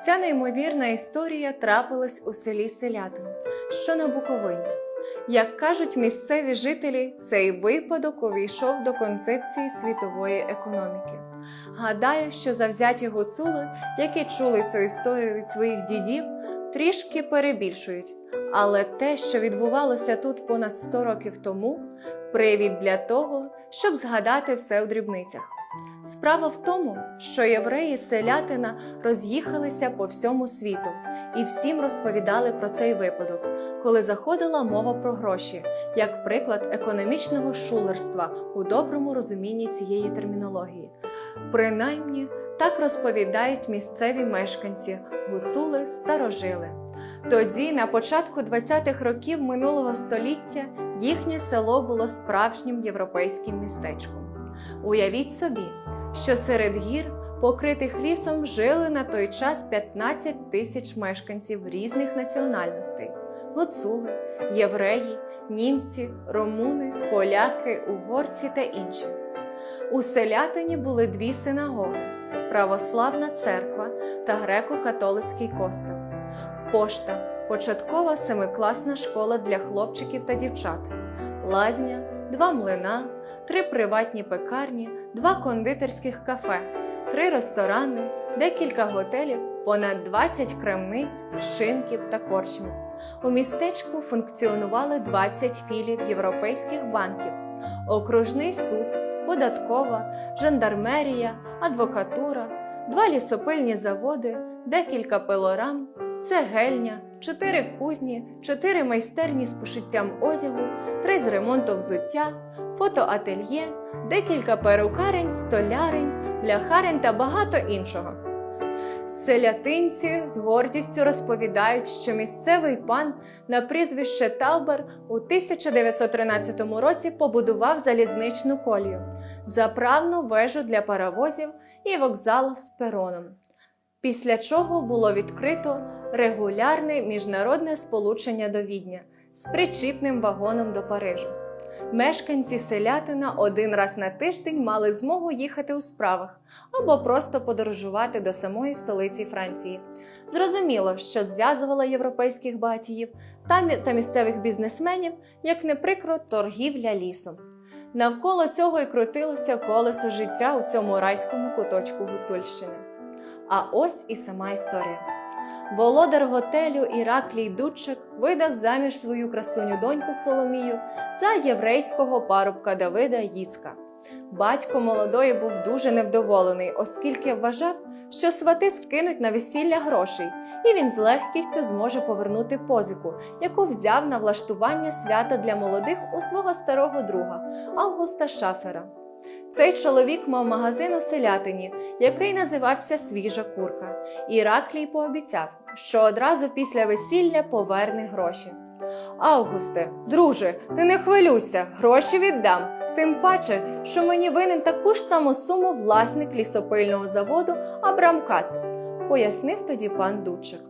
Ця неймовірна історія трапилась у селі Селятин, що на Буковині. Як кажуть місцеві жителі, цей випадок увійшов до концепції світової економіки. Гадаю, що завзяті гуцули, які чули цю історію від своїх дідів, трішки перебільшують. Але те, що відбувалося тут понад 100 років тому, привід для того, щоб згадати все у дрібницях. Справа в тому, що євреї селятина роз'їхалися по всьому світу і всім розповідали про цей випадок, коли заходила мова про гроші, як приклад економічного шулерства у доброму розумінні цієї термінології. Принаймні, так розповідають місцеві мешканці, гуцули старожили. Тоді, на початку 20-х років минулого століття, їхнє село було справжнім європейським містечком. Уявіть собі, що серед гір, покритих лісом, жили на той час 15 тисяч мешканців різних національностей: гуцули, євреї, німці, румуни, поляки, угорці та інші. У селятині були дві синагоги: православна церква та греко-католицький костел, пошта, початкова семикласна школа для хлопчиків та дівчат, лазня, два млина, три приватні пекарні, два кондитерських кафе, три ресторани, декілька готелів, понад 20 крамниць, шинків та корчмів. У містечку функціонували 20 філів європейських банків, окружний суд, податкова, жандармерія, адвокатура, два лісопильні заводи, декілька пилорам, цегельня, чотири кузні, чотири майстерні з пошиттям одягу, три з ремонту взуття, фотоательє, декілька перукарень, столярень, бляхарень та багато іншого. Селятинці з гордістю розповідають, що місцевий пан на прізвище Таубер у 1913 році побудував залізничну колію, заправну вежу для паровозів і вокзал з пероном. Після чого було відкрито регулярне міжнародне сполучення до Відня з причіпним вагоном до Парижу. Мешканці селятина один раз на тиждень мали змогу їхати у справах або просто подорожувати до самої столиці Франції. Зрозуміло, що зв'язувало європейських багатіїв та, мі- та місцевих бізнесменів, як не прикро, торгівля лісом. Навколо цього і крутилося колесо життя у цьому райському куточку Гуцульщини. А ось і сама історія. Володар готелю Іраклій Дудчик видав заміж свою красуню доньку Соломію за єврейського парубка Давида Їцка. Батько молодої був дуже невдоволений, оскільки вважав, що свати скинуть на весілля грошей, і він з легкістю зможе повернути позику, яку взяв на влаштування свята для молодих у свого старого друга Августа Шафера. Цей чоловік мав магазин у селятині, який називався Свіжа курка. Іраклій пообіцяв, що одразу після весілля поверне гроші. Августе, друже, ти не хвилюйся, гроші віддам. Тим паче, що мені винен таку ж саму суму власник лісопильного заводу Абрам Кац, пояснив тоді пан Дудчик.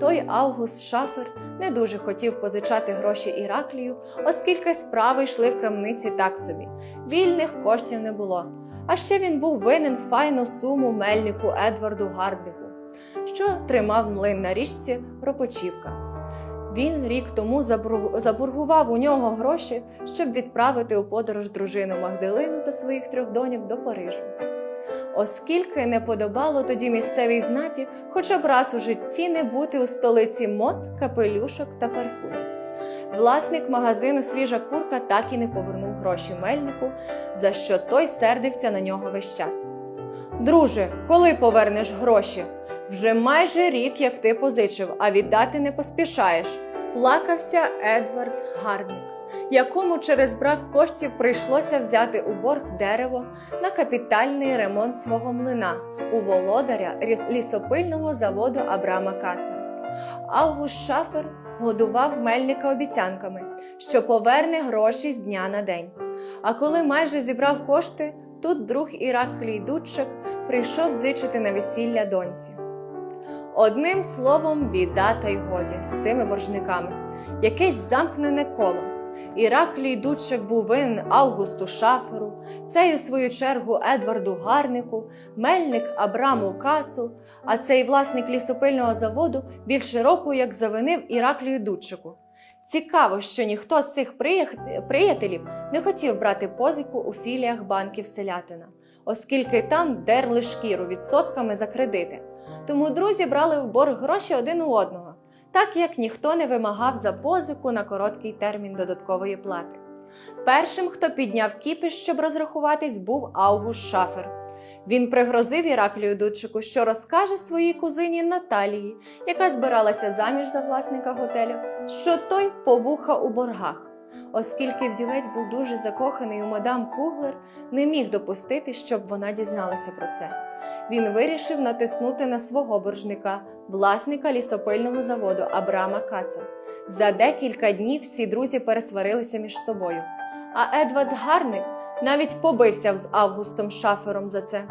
Той Август Шафер не дуже хотів позичати гроші Іраклію, оскільки справи йшли в крамниці так собі. Вільних коштів не було. А ще він був винен файну суму мельнику Едварду Гарднику, що тримав млин на річці Ропочівка. Він рік тому заборгував у нього гроші, щоб відправити у подорож дружину Магдалину та своїх трьох доньок до Парижу. Оскільки не подобало тоді місцевій знаті хоча б раз у житті не бути у столиці мод, капелюшок та парфумів. Власник магазину свіжа курка так і не повернув гроші мельнику, за що той сердився на нього весь час. Друже, коли повернеш гроші? Вже майже рік, як ти позичив, а віддати не поспішаєш. Плакався Едвард Гардник, якому через брак коштів прийшлося взяти у борг дерево на капітальний ремонт свого млина у володаря лісопильного заводу Абрама Каца. Август Шафер годував мельника обіцянками, що поверне гроші з дня на день. А коли майже зібрав кошти, тут друг Іраклій Дудчик прийшов зичити на весілля доньці. Одним словом, біда та й годі з цими боржниками. Якесь замкнене коло. Іраклій був винен Августу Шаферу, цей у свою чергу Едварду Гарнику, мельник Абраму Кацу, а цей власник лісопильного заводу більше року як завинив Іраклію Дудчику. Цікаво, що ніхто з цих приятелів не хотів брати позику у філіях банків селятина, оскільки там дерли шкіру відсотками за кредити. Тому друзі брали в борг гроші один у одного, так як ніхто не вимагав за позику на короткий термін додаткової плати. Першим, хто підняв кіпіш, щоб розрахуватись, був Август Шафер. Він пригрозив Іраклію Дудчику, що розкаже своїй кузині Наталії, яка збиралася заміж за власника готелю, що той повуха у боргах. Оскільки вдівець був дуже закоханий у мадам Куглер, не міг допустити, щоб вона дізналася про це. Він вирішив натиснути на свого боржника, власника лісопильного заводу Абрама Каца. За декілька днів всі друзі пересварилися між собою. А Едвард Гарник навіть побився з Августом Шафером за це.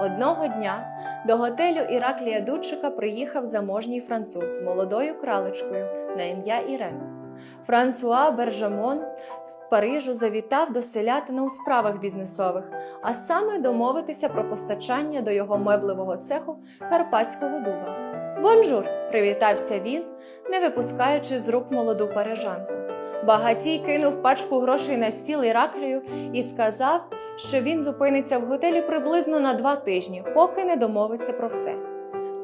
Одного дня до готелю Іраклія Дудчика приїхав заможній француз з молодою кралечкою на ім'я Ірен. Франсуа Бержамон з Парижу завітав до селятина у справах бізнесових, а саме домовитися про постачання до його меблевого цеху карпатського дуба. Бонжур! привітався він, не випускаючи з рук молоду парижанку. Багатій кинув пачку грошей на стіл Іраклію і сказав, що він зупиниться в готелі приблизно на два тижні, поки не домовиться про все.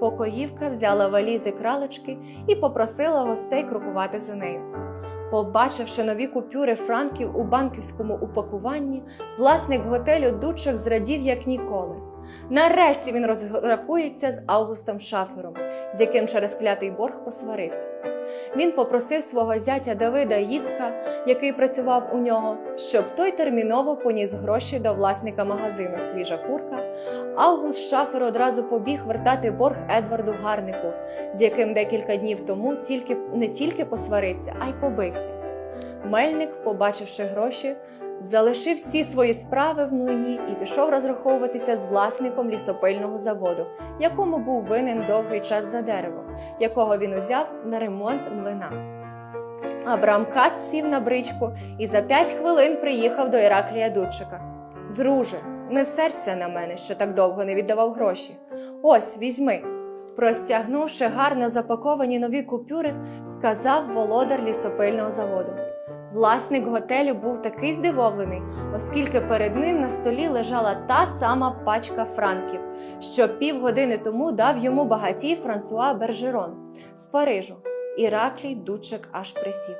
Покоївка взяла валізи кралечки і попросила гостей крокувати за нею. Побачивши нові купюри франків у банківському упакуванні, власник готелю Дучок зрадів як ніколи. Нарешті він розрахується з Августом Шафером, з яким через клятий борг посварився. Він попросив свого зятя Давида Їцка, який працював у нього, щоб той терміново поніс гроші до власника магазину Свіжа курка. Август Шафер одразу побіг вертати борг Едварду Гарнику, з яким декілька днів тому тільки не тільки посварився, а й побився. Мельник, побачивши гроші, залишив всі свої справи в млині і пішов розраховуватися з власником лісопильного заводу, якому був винен довгий час за дерево, якого він узяв на ремонт млина. Абрам Кац сів на бричку і за п'ять хвилин приїхав до Іраклія Дудчика. Друже, не серця на мене, що так довго не віддавав гроші. Ось візьми. Простягнувши гарно запаковані нові купюри, сказав володар лісопильного заводу. Власник готелю був такий здивований, оскільки перед ним на столі лежала та сама пачка франків, що півгодини тому дав йому багатій Франсуа Бержерон з Парижу. Іраклій Дудчик аж присів.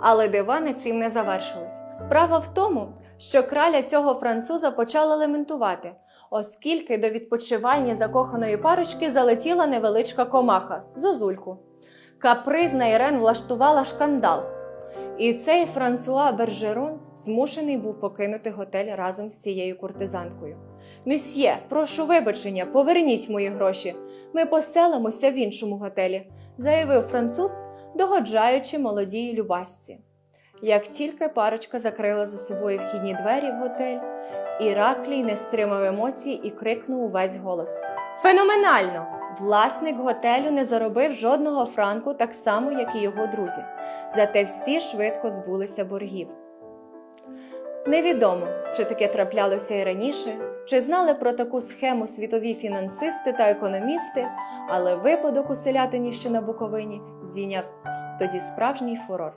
Але дива на цим не завершилось. Справа в тому, що краля цього француза почала лементувати, оскільки до відпочивальні закоханої парочки залетіла невеличка комаха зозульку. Капризна Ірен влаштувала шкандал. І цей Франсуа Бержерон змушений був покинути готель разом з цією куртизанкою. Мюсьє, прошу вибачення, поверніть мої гроші. Ми поселимося в іншому готелі, заявив француз, догоджаючи молодій любасці. Як тільки парочка закрила за собою вхідні двері в готель, Іраклій не стримав емоцій і крикнув увесь голос: Феноменально! Власник готелю не заробив жодного франку, так само, як і його друзі. Зате всі швидко збулися боргів. Невідомо, чи таке траплялося і раніше, чи знали про таку схему світові фінансисти та економісти, але випадок у селятині, що на Буковині, зійняв тоді справжній фурор.